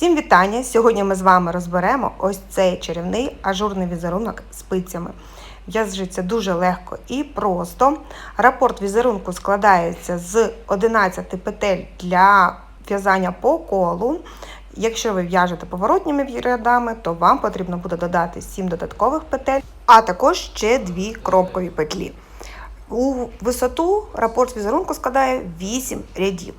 Всім вітання! Сьогодні ми з вами розберемо ось цей чарівний ажурний візерунок спицями. В'яжеться дуже легко і просто. Рапорт візерунку складається з 11 петель для в'язання по колу. Якщо ви в'яжете поворотніми рядами, то вам потрібно буде додати 7 додаткових петель, а також ще 2 кромкові петлі. У висоту рапорт візерунку складає 8 рядів.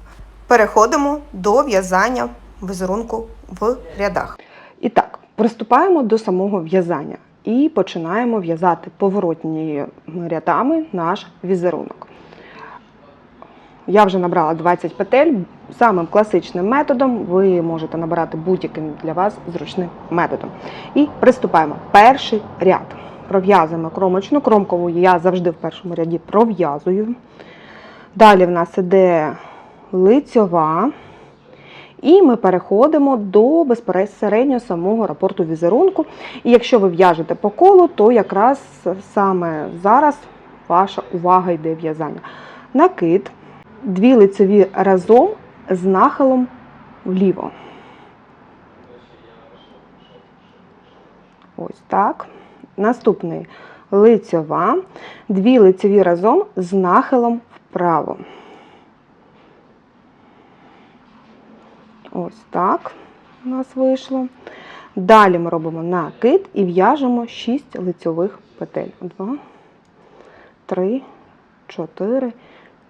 Переходимо до в'язання візерунку в рядах. І так, приступаємо до самого в'язання і починаємо в'язати поворотніми рядами наш візерунок. Я вже набрала 20 петель. Самим класичним методом ви можете набирати будь-яким для вас зручним методом. І приступаємо. Перший ряд. Пров'язуємо кромочну. Кромкову я завжди в першому ряді пров'язую. Далі в нас іде лицьова. І ми переходимо до безпосередньо самого рапорту візерунку. І якщо ви в'яжете по колу, то якраз саме зараз ваша увага йде в'язання. Накид, дві лицеві разом з нахилом вліво. Ось так. Наступний лицьова, дві лицеві разом з нахилом вправо. Ось так у нас вийшло. Далі ми робимо накид і в'яжемо 6 лицьових петель. 2, 3, 4,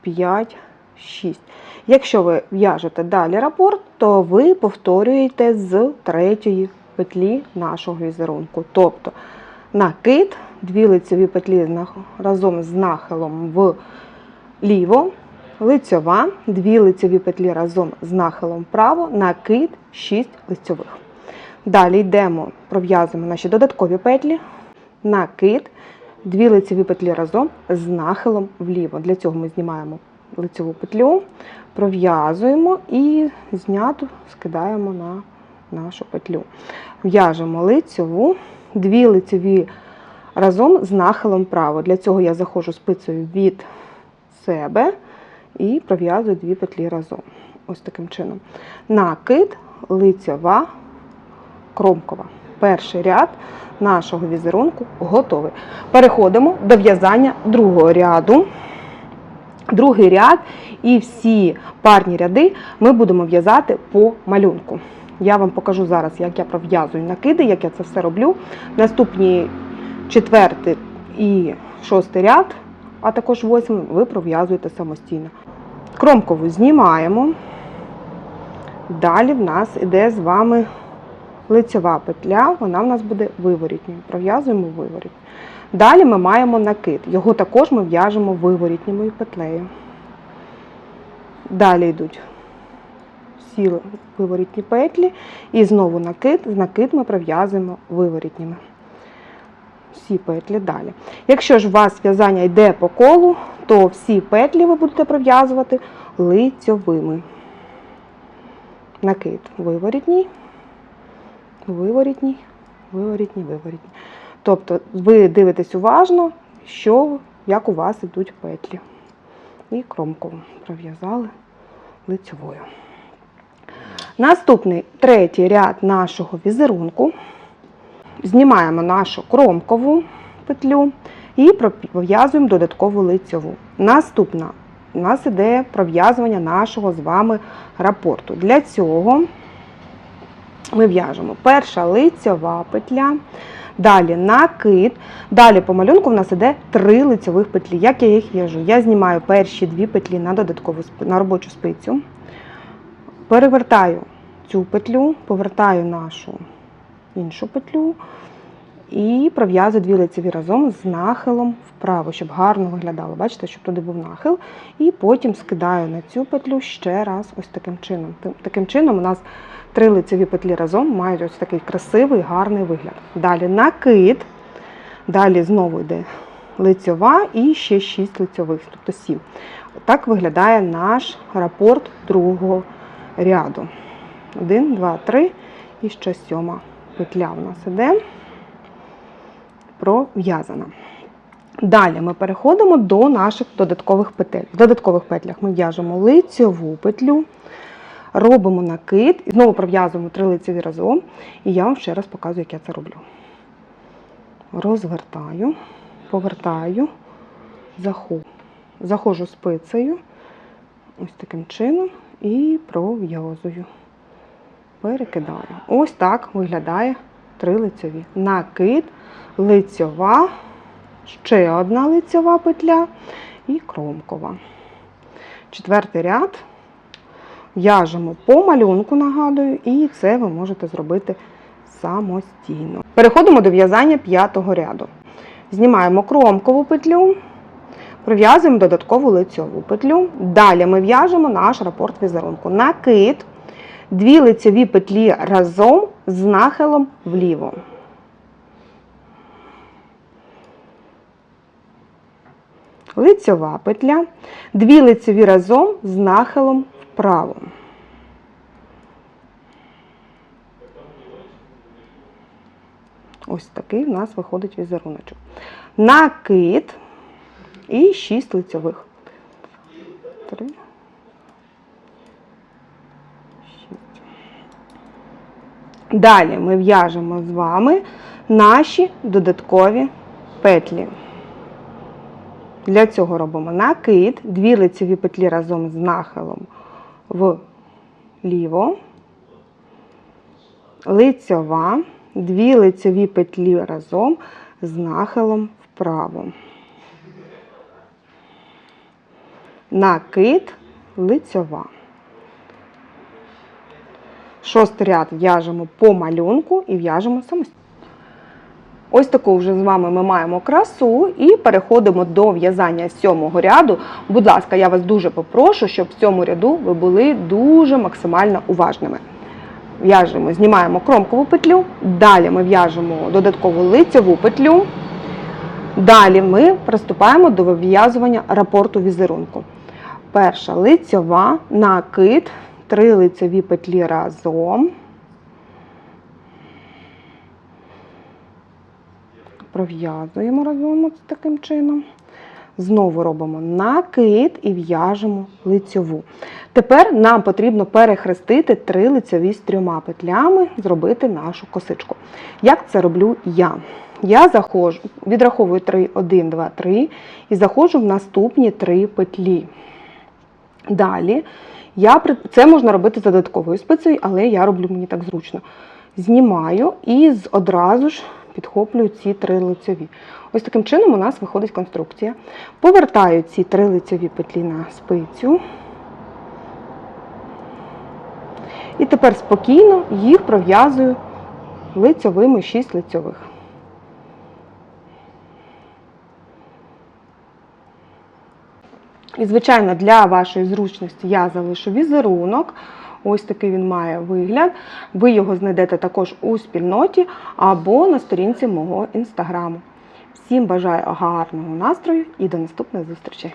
5, 6. Якщо ви в'яжете далі рапорт, то ви повторюєте з третьої петлі нашого візерунку. Тобто накид, дві лицеві петлі разом з нахилом вліво, лицьова, дві лицеві петлі разом з нахилом вправо, накид 6 лицьових. Далі йдемо, пров'язуємо наші додаткові петлі, накид, дві лицеві петлі разом з нахилом вліво. Для цього ми знімаємо лицеву петлю, пров'язуємо і зняту скидаємо на нашу петлю. В'яжемо лицьову, дві лицеві разом з нахилом вправо. Для цього я заходжу спицею від себе і пров'язую дві петлі разом. Ось таким чином. Накид, лицьова, кромкова. Перший ряд нашого візерунку готовий. Переходимо до в'язання другого ряду. Другий ряд і всі парні ряди ми будемо в'язати по малюнку. Я вам покажу зараз, як я пров'язую накиди, як я це все роблю. Наступні четвертий і шостий ряд, а також восьмий, ви пров'язуєте самостійно. Кромкову знімаємо. Далі в нас іде з вами лицьова петля, вона в нас буде виворітньою. Пров'язуємо виворіт. Далі ми маємо накид. Його також ми в'яжемо виворітньою петлею. Далі йдуть всі виворітні петлі. І знову накид. Накид ми пров'язуємо виворітніми. Всі петлі далі. Якщо ж у вас в'язання йде по колу, то всі петлі ви будете пров'язувати лицьовими. Накид виворітній, виворітній, виворітній, виворітній. Тобто ви дивитесь уважно, що, як у вас йдуть петлі. І кромку пров'язали лицьовою. Наступний третій ряд нашого візерунку. Знімаємо нашу кромкову петлю і пров'язуємо додаткову лицьову. Наступна у нас іде пров'язування нашого з вами рапорту. Для цього ми в'яжемо перша лицьова петля, далі накид, далі по малюнку в нас іде три лицьових петлі. Як я їх в'яжу? Я знімаю перші дві петлі на додаткову на робочу спицю, перевертаю цю петлю, повертаю нашу іншу петлю і пров'язую дві лицеві разом з нахилом вправо, щоб гарно виглядало. Бачите, щоб туди був нахил. І потім скидаю на цю петлю ще раз ось таким чином. Таким чином у нас три лицеві петлі разом мають ось такий красивий, гарний вигляд. Далі накид, далі знову йде лицьова і ще 6 лицьових, тобто 7. Так виглядає наш рапорт другого ряду. Один, два, три і ще сьома петля у нас іде пров'язана. Далі ми переходимо до наших додаткових петель. В додаткових петлях ми в'яжемо лицьову петлю, робимо накид і знову пров'язуємо три лицеві разом. І я вам ще раз показую, як я це роблю. Розвертаю, повертаю. Заходжу спицею, ось таким чином, і пров'язую. Перекидаю. Ось так виглядає три лицьові. Накид, лицьова, ще одна лицьова петля і кромкова. Четвертий ряд. В'яжемо по малюнку, нагадую, і це ви можете зробити самостійно. Переходимо до в'язання п'ятого ряду. Знімаємо кромкову петлю, пров'язуємо додаткову лицьову петлю. Далі ми в'яжемо наш рапорт візерунку. Накид, дві лицьові петлі разом з нахилом вліво. Лицьова петля, дві лицеві разом з нахилом вправо. Ось такий в нас виходить візеруночок. Накид і 6 лицьових. Три. Далі ми в'яжемо з вами наші додаткові петлі. Для цього робимо накид, дві лицеві петлі разом з нахилом вліво, лицьова, дві лицеві петлі разом з нахилом вправо. Накид, лицьова. Шостий ряд в'яжемо по малюнку і в'яжемо самостійно. Ось таку вже з вами ми маємо красу і переходимо до в'язання сьомого ряду. Будь ласка, я вас дуже попрошу, щоб в цьому ряду ви були дуже максимально уважними. В'яжемо, знімаємо кромкову петлю, далі ми в'яжемо додаткову лицеву петлю. Далі ми приступаємо до вив'язування рапорту візерунку. Перша лицьова, накид, три лицеві петлі разом. Пров'язуємо разом ось таким чином. Знову робимо накид і в'яжемо лицьову. Тепер нам потрібно перехрестити три лицьові з трьома петлями, зробити нашу косичку. Як це роблю я? Я заходжу, відраховую 3, 1, 2, 3 і заходжу в наступні три петлі. Далі я, це можна робити за додатковою спицею, але я роблю мені так зручно. Знімаю і одразу ж підхоплюю ці три лицеві. Ось таким чином у нас виходить конструкція. Повертаю ці три лицеві петлі на спицю. І тепер спокійно їх пров'язую лицьовими 6 лицьових. І, звичайно, для вашої зручності я залишу візерунок. Ось такий він має вигляд. Ви його знайдете також у спільноті або на сторінці мого інстаграму. Всім бажаю гарного настрою і до наступних зустрічей!